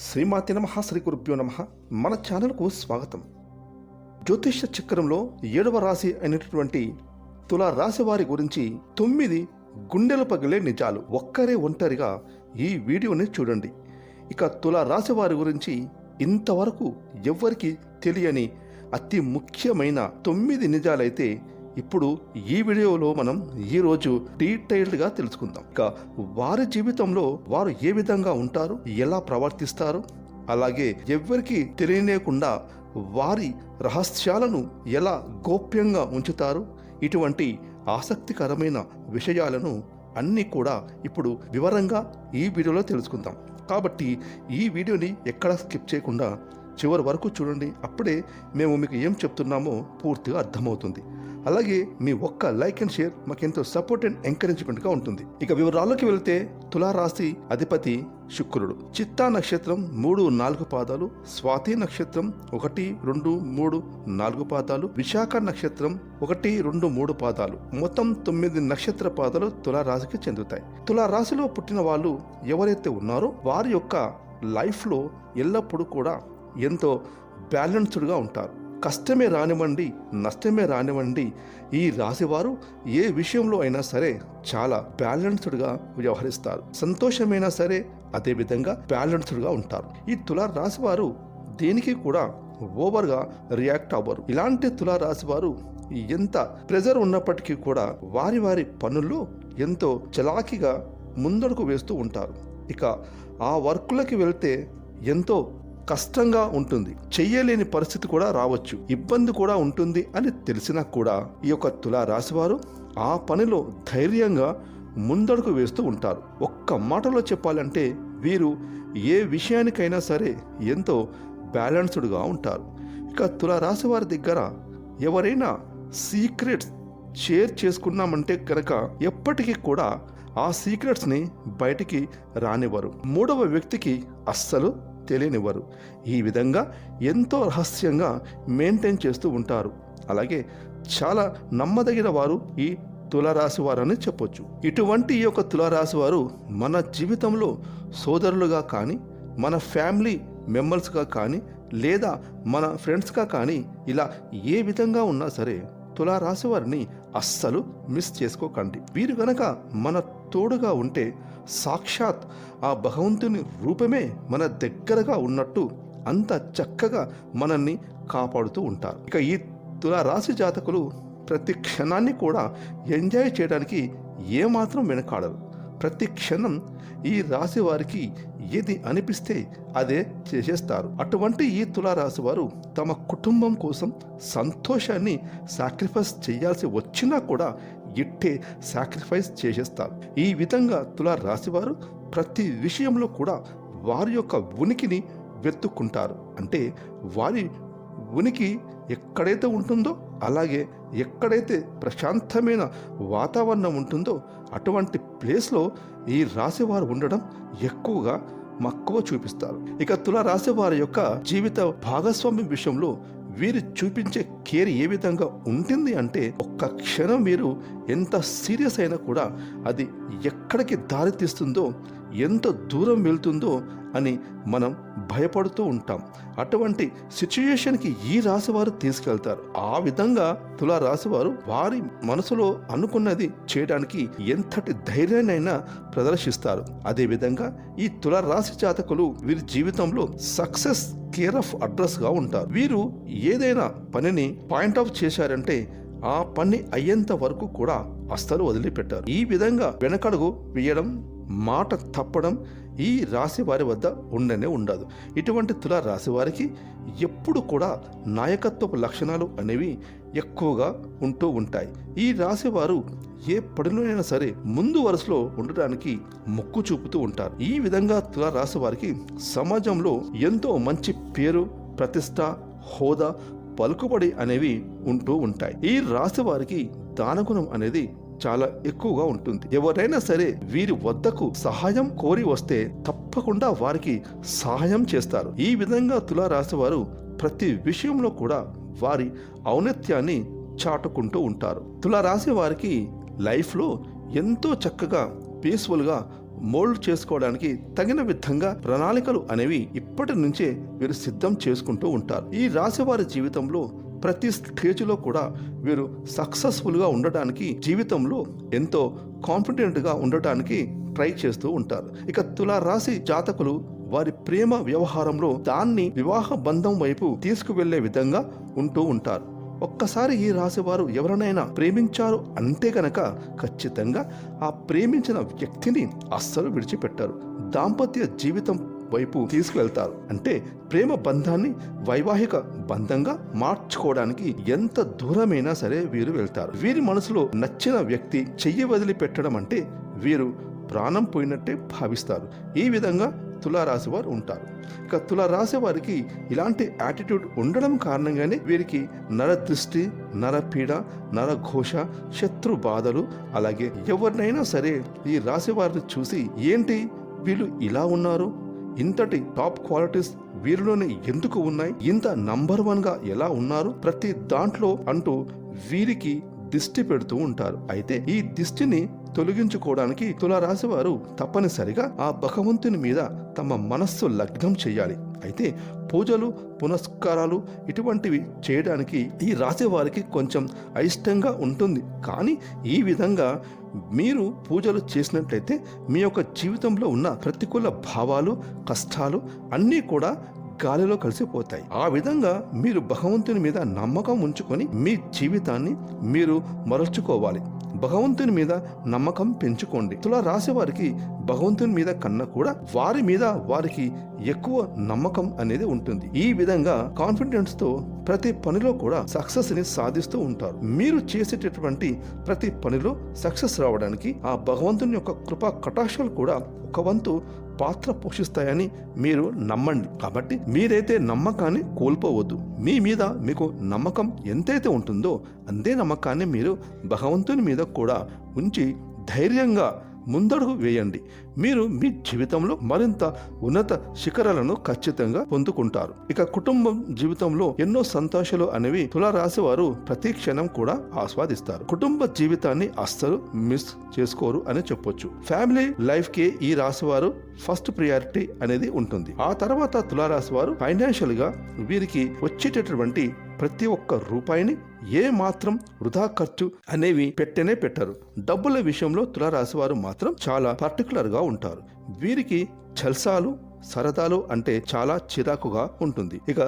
శ్రీమాతి నమ శ్రీ గురుభ్యో నమ. మన ఛానల్కు స్వాగతం. జ్యోతిష చక్రంలో ఏడవ రాశి అయినటువంటి తులా రాశి వారి గురించి తొమ్మిది గుండెలు పగిలే నిజాలు ఒక్కరే ఒంటరిగా ఈ వీడియోని చూడండి. ఇక తులా రాశి వారి గురించి ఇంతవరకు ఎవ్వరికి తెలియని అతి ముఖ్యమైన తొమ్మిది నిజాలైతే ఇప్పుడు ఈ వీడియోలో మనం ఈరోజు డీటెయిల్డ్గా తెలుసుకుందాం. ఇక వారి జీవితంలో వారు ఏ విధంగా ఉంటారు ఎలా ప్రవర్తిస్తారు అలాగే ఎవరికి తెలియనేకుండా వారి రహస్యాలను ఎలా గోప్యంగా ఉంచుతారు ఇటువంటి ఆసక్తికరమైన విషయాలను అన్నీ కూడా ఇప్పుడు వివరంగా ఈ వీడియోలో తెలుసుకుందాం. కాబట్టి ఈ వీడియోని ఎక్కడ స్కిప్ చేయకుండా చివరి వరకు చూడండి అప్పుడే మేము మీకు ఏం చెప్తున్నామో పూర్తిగా అర్థమవుతుంది. అలాగే మీ ఒక్క లైక్ అండ్ షేర్ మాకెంతో సపోర్ట్ అండ్ ఎంకరేజ్మెంట్గా ఉంటుంది. ఇక వివరాల్లోకి వెళ్తే తులారాశి అధిపతి శుక్రుడు. చిత్తా నక్షత్రం మూడు నాలుగు పాదాలు స్వాతి నక్షత్రం ఒకటి రెండు మూడు నాలుగు పాదాలు విశాఖ నక్షత్రం ఒకటి రెండు మూడు పాదాలు. మొత్తం తొమ్మిది నక్షత్ర పాదాలు తులారాశికి చెందుతాయి. తులారాశిలో పుట్టిన వాళ్ళు ఎవరైతే ఉన్నారో వారి యొక్క లైఫ్లో ఎల్లప్పుడూ కూడా ఎంతో బ్యాలెన్స్డ్గా ఉంటారు. కష్టమే రానివ్వండి నష్టమే రానివ్వండి. ఈ రాశివారు ఏ విషయంలో అయినా సరే చాలా బ్యాలెన్స్డ్గా వ్యవహరిస్తారు. సంతోషమైనా సరే అదేవిధంగా బ్యాలెన్స్డ్గా ఉంటారు. ఈ తులా రాశివారు దేనికి కూడా ఓవర్గా రియాక్ట్ అవ్వరు. ఇలాంటి తులా రాశివారు ఎంత ప్రెజర్ ఉన్నప్పటికీ కూడా వారి వారి పనుల్లో ఎంతో చలాకీగా ముందడుగు వేస్తూ ఉంటారు. ఇక ఆ వర్కులకి వెళ్తే ఎంతో కష్టంగా ఉంటుంది. చెయ్యలేని పరిస్థితి కూడా రావచ్చు. ఇబ్బంది కూడా ఉంటుంది అని తెలిసినా కూడా ఈ యొక్క తులా రాశివారు ఆ పనిలో ధైర్యంగా ముందడుగు వేస్తూ ఉంటారు. ఒక్క మాటలో చెప్పాలంటే వీరు ఏ విషయానికైనా సరే ఎంతో బ్యాలెన్స్డ్గా ఉంటారు. ఇక తులా రాశి వారి దగ్గర ఎవరైనా సీక్రెట్స్ షేర్ చేసుకున్నామంటే కనుక ఎప్పటికీ కూడా ఆ సీక్రెట్స్ని బయటికి రానివ్వరు. మూడవ వ్యక్తికి అస్సలు తెలియనివ్వరు. ఈ విధంగా ఎంతో రహస్యంగా మెయింటైన్ చేస్తూ ఉంటారు. అలాగే చాలా నమ్మదగిన వారు ఈ తులారాశి వారని చెప్పొచ్చు. ఇటువంటి ఈ యొక్క తులారాశి వారు మన జీవితంలో సోదరులుగా కానీ మన ఫ్యామిలీ మెంబర్స్గా కానీ లేదా మన ఫ్రెండ్స్గా కానీ ఇలా ఏ విధంగా ఉన్నా సరే తులారాశి వారిని అస్సలు మిస్ చేసుకోకండి. వీరు గనక మన తోడుగా ఉంటే సాక్షాత్ ఆ భగవంతుని రూపమే మన దగ్గరగా ఉన్నట్టు అంత చక్కగా మనల్ని కాపాడుతూ ఉంటారు. ఇక ఈ తులారాశి జాతకులు ప్రతి క్షణాన్ని కూడా ఎంజాయ్ చేయడానికి ఏమాత్రం వెనకాడరు. ప్రతి క్షణం ఈ రాశి వారికి ఏది అనిపిస్తే అదే చేసేస్తారు. అటువంటి ఈ తులారాశి వారు తమ కుటుంబం కోసం సంతోషాన్ని సాక్రిఫైస్ చేయాల్సి వచ్చినా కూడా ఇట్టే సాక్రిఫైస్ చేసేస్తారు. ఈ విధంగా తులా రాశివారు ప్రతి విషయంలో కూడా వారి యొక్క ఉనికిని వెతుక్కుంటారు. అంటే వారి ఉనికి ఎక్కడైతే ఉంటుందో అలాగే ఎక్కడైతే ప్రశాంతమైన వాతావరణం ఉంటుందో అటువంటి ప్లేస్లో ఈ రాశివారు ఉండడం ఎక్కువగా మక్కువ చూపిస్తారు. ఇక తుల రాశి వారి యొక్క జీవిత భాగస్వామ్యం విషయంలో వీరు చూపించే కేర్ ఏ విధంగా ఉంటుంది అంటే ఒక్క క్షణం మీరు ఎంత సీరియస్ అయినా కూడా అది ఎక్కడికి దారి తీస్తుందో ఎంత దూరం వెళ్తుందో అని మనం భయపడుతూ ఉంటాం. అటువంటి సిచ్యుయేషన్కి ఈ రాశివారు తీసుకెళ్తారు. ఆ విధంగా తులా రాశివారు వారి మనసులో అనుకున్నది చేయడానికి ఎంతటి ధైర్యాన్నైనా ప్రదర్శిస్తారు. అదేవిధంగా ఈ తుల రాశి జాతకులు వీరి జీవితంలో సక్సెస్ కేర్ ఆఫ్ అడ్రస్గా ఉంటారు. వీరు ఏదైనా పనిని పాయింట్ ఆఫ్ చేశారంటే ఆ పని అయ్యేంత వరకు కూడా అస్సలు వదిలిపెట్టారు. ఈ విధంగా వెనకడుగు వేయడం మాట తప్పడం ఈ రాశి వారి వద్ద ఉండనే ఉండదు. ఇటువంటి తుల రాశి వారికి ఎప్పుడు కూడా నాయకత్వపు లక్షణాలు అనేవి ఎక్కువగా ఉంటూ ఉంటాయి. ఈ రాశి వారు ఏ పడిలోనైనా సరే ముందు వరుసలో ఉండడానికి మొక్కు చూపుతూ ఉంటారు. ఈ విధంగా తుల రాశి వారికి సమాజంలో ఎంతో మంచి పేరు ప్రతిష్ట హోదా పలుకుబడి అనేవి ఉంటూ ఉంటాయి. ఈ రాశి వారికి దానగుణం అనేది చాలా ఎక్కువగా ఉంటుంది. ఎవరైనా సరే వీరి వద్దకు సహాయం కోరి వస్తే తప్పకుండా వారికి సహాయం చేస్తారు. ఈ విధంగా తులారాశి వారు ప్రతి విషయంలో కూడా వారి ఔన్నత్యాన్ని చాటుకుంటూ ఉంటారు. తులారాశి వారికి లైఫ్లో ఎంతో చక్కగా పీస్ఫుల్గా మోల్డ్ చేసుకోవడానికి తగిన విధంగా ప్రణాళికలు అనేవి ఇప్పటి నుంచే వీరు సిద్ధం చేసుకుంటూ ఉంటారు. ఈ రాశి వారి జీవితంలో ప్రతి స్టేజ్లో కూడా వీరు సక్సెస్ఫుల్గా ఉండటానికి జీవితంలో ఎంతో కాన్ఫిడెంట్గా ఉండటానికి ట్రై చేస్తూ ఉంటారు. ఇక తులా రాశి జాతకులు వారి ప్రేమ వ్యవహారంలో దాన్ని వివాహ బంధం వైపు తీసుకువెళ్ళే విధంగా ఉంటూ ఉంటారు. ఒక్కసారి ఈ రాశి వారు ఎవరినైనా ప్రేమించారు అంతే గనక ఖచ్చితంగా ఆ ప్రేమించిన వ్యక్తిని అస్సలు విడిచిపెట్టారు. దాంపత్య జీవితం వైపు తీసుకువెళ్తారు. అంటే ప్రేమ బంధాన్ని వైవాహిక బంధంగా మార్చుకోవడానికి ఎంత దూరమైనా సరే వీరు వెళ్తారు. వీరి మనసులో నచ్చిన వ్యక్తి చెయ్యి వదిలిపెట్టడం అంటే వీరు ప్రాణం పోయినట్టే భావిస్తారు. ఈ విధంగా తులారాశి వారు ఉంటారు. ఇక తులారాశి వారికి ఇలాంటి యాటిట్యూడ్ ఉండడం కారణంగానే వీరికి నరదృష్టి నరపీడ నరఘోష శత్రు బాధలు అలాగే ఎవరినైనా సరే ఈ రాశి వారిని చూసి ఏంటి వీళ్ళు ఇలా ఉన్నారు? ఇంతటి టాప్ క్వాలిటీస్ వీరిలోనే ఎందుకు ఉన్నాయి? ఇంత నంబర్ వన్గా ఎలా ఉన్నారు? ప్రతి దాంట్లో అంటూ వీరికి దిష్టి పెడుతూ ఉంటారు. అయితే ఈ దిష్టిని తొలగించుకోవడానికి తులారాశి వారు తప్పనిసరిగా ఆ భగవంతుని మీద తమ మనస్సు లగ్నం చేయాలి. అయితే పూజలు పునస్కారాలు ఇటువంటివి చేయడానికి ఈ రాశి వారికి కొంచెం అయిష్టంగా ఉంటుంది. కానీ ఈ విధంగా మీరు పూజలు చేసినట్లయితే మీ యొక్క జీవితంలో ఉన్న ప్రతికూల భావాలు కష్టాలు అన్నీ కూడా గాలిలో కలిసిపోతాయి. ఆ విధంగా మీరు భగవంతుని మీద నమ్మకం ఉంచుకొని మీ జీవితాన్ని మీరు మరల్చుకోవాలి. భగవంతుని మీద నమ్మకం పెంచుకోండి. తులా రాశి వారికి భగవంతుని మీద కన్నా కూడా వారి మీద వారికి ఎక్కువ నమ్మకం అనేది ఉంటుంది. ఈ విధంగా కాన్ఫిడెన్స్తో ప్రతి పనిలో కూడా సక్సెస్ని సాధిస్తూ ఉంటారు. మీరు చేసేటటువంటి ప్రతి పనిలో సక్సెస్ రావడానికి ఆ భగవంతుని యొక్క కృపా కటాక్షాలు కూడా ఒక వంతు పాత్ర పోషిస్తాయని మీరు నమ్మండి. కాబట్టి మీరైతే నమ్మకాన్ని కోల్పోవద్దు. మీ మీద మీకు నమ్మకం ఎంతైతే ఉంటుందో అందే నమ్మకాన్ని మీరు భగవంతుని మీద కూడా ఉంచి ధైర్యంగా ముందడుగు వేయండి. మీరు మీ జీవితంలో మరింత ఉన్నత శిఖరాలను ఖచ్చితంగా పొందుకుంటారు. ఇక కుటుంబం జీవితంలో ఎన్నో సంతోషాలు అనేవి తులారాశి వారు ప్రతి క్షణం కూడా ఆస్వాదిస్తారు. కుటుంబ జీవితాన్ని అస్సలు మిస్ చేసుకోరు అని చెప్పొచ్చు. ఫ్యామిలీ లైఫ్కి ఈ రాశి వారు ఫస్ట్ ప్రియారిటీ అనేది ఉంటుంది. ఆ తర్వాత తులారాశి వారు ఫైనాన్షియల్గా వీరికి వచ్చేటటువంటి ప్రతి ఒక్క రూపాయిని ఏ మాత్రం వృధా ఖర్చు అనేవి పెట్టనే పెట్టరు. డబ్బుల విషయంలో తులారాశి వారు మాత్రం చాలా పర్టికులర్గా ఉంటారు. వీరికి జల్సాలు సరదాలు అంటే చాలా చిరాకుగా ఉంటుంది. ఇక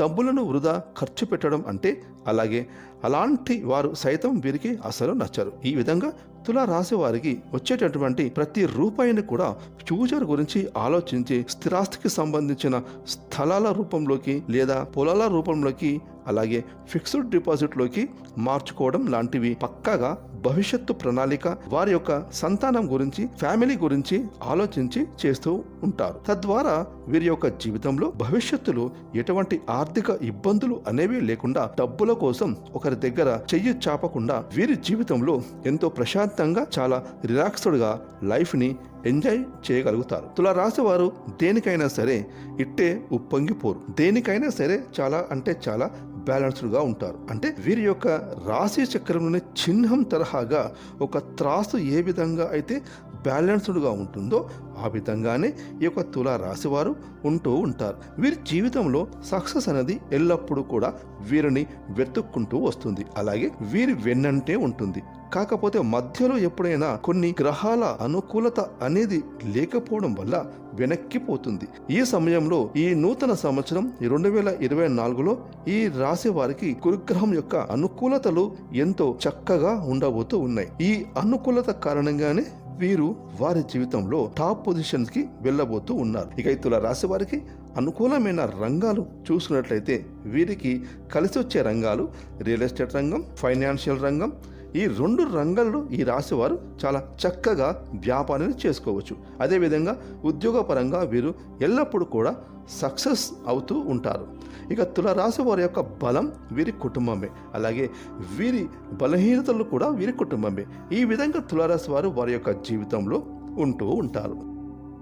డబ్బులను వృధా ఖర్చు పెట్టడం అంటే అలాగే అలాంటి వారు సైతం వీరికి అసలు నచ్చరు. ఈ విధంగా తులా రాశి వారికి వచ్చేటటువంటి ప్రతి రూపాయిని కూడా ఫ్యూచర్ గురించి ఆలోచించి స్థిరాస్తికి సంబంధించిన స్థలాల రూపంలోకి లేదా పొలాల రూపంలోకి అలాగే ఫిక్స్డ్ డిపాజిట్లోకి మార్చుకోవడం లాంటివి పక్కాగా భవిష్యత్తు ప్రణాళిక వారి యొక్క సంతానం గురించి ఫ్యామిలీ గురించి ఆలోచించి చేస్తూ ఉంటారు. తద్వారా వీరి యొక్క జీవితంలో భవిష్యత్తులో ఎటువంటి ఆర్థిక ఇబ్బందులు అనేవి లేకుండా డబ్బుల కోసం ఒకరి దగ్గర చెయ్యి చాపకుండా వీరి జీవితంలో ఎంతో ప్రశాంతంగా చాలా రిలాక్స్డ్గా లైఫ్ని ఎంజాయ్ చేయగలుగుతారు. తులా రాశి వారు దేనికైనా సరే ఇట్టే ఉప్పొంగిపోరు దేనికైనా సరే చాలా అంటే చాలా బ్యాలెన్స్డ్గా ఉంటారు. అంటే వీరి యొక్క రాశి చక్రంలోని చిహ్నం తరహాగా ఒక త్రాసు ఏ విధంగా అయితే బ్యాలెన్స్డ్గా ఉంటుందో ఆ విధంగానే ఈ యొక్క తులా రాశివారు ఉంటూ ఉంటారు. వీరి జీవితంలో సక్సెస్ అనేది ఎల్లప్పుడూ కూడా వీరిని వెతుక్కుంటూ వస్తుంది. అలాగే వీరి వెన్నంటే ఉంటుంది. కాకపోతే మధ్యలో ఎప్పుడైనా కొన్ని గ్రహాల అనుకూలత అనేది లేకపోవడం వల్ల వెనక్కిపోతుంది ఈ సమయంలో ఈ నూతన సంవత్సరం రెండు వేల ఇరవై నాలుగులో ఈ రాశి వారికి గురుగ్రహం యొక్క అనుకూలతలు ఎంతో చక్కగా ఉండబోతూ ఉన్నాయి. ఈ అనుకూలత కారణంగానే వీరు వారి జీవితంలో టాప్ పొజిషన్స్కి వెళ్ళబోతూ ఉన్నారు. ఇక ఇతుల రాశి వారికి అనుకూలమైన రంగాలు చూసుకున్నట్లయితే వీరికి కలిసి వచ్చే రంగాలు రియల్ ఎస్టేట్ రంగం ఫైనాన్షియల్ రంగం ఈ రెండు రంగాల్లో ఈ రాశి వారు చాలా చక్కగా వ్యాపారాన్ని చేసుకోవచ్చు. అదేవిధంగా ఉద్యోగపరంగా వీరు ఎల్లప్పుడూ కూడా సక్సెస్ అవుతూ ఉంటారు. ఇక తులరాశి వారి యొక్క బలం వీరి కుటుంబమే. అలాగే వీరి బలహీనతలు కూడా వీరి కుటుంబమే. ఈ విధంగా తులరాశి వారు వారి యొక్క జీవితంలో ఉంటూ ఉంటారు.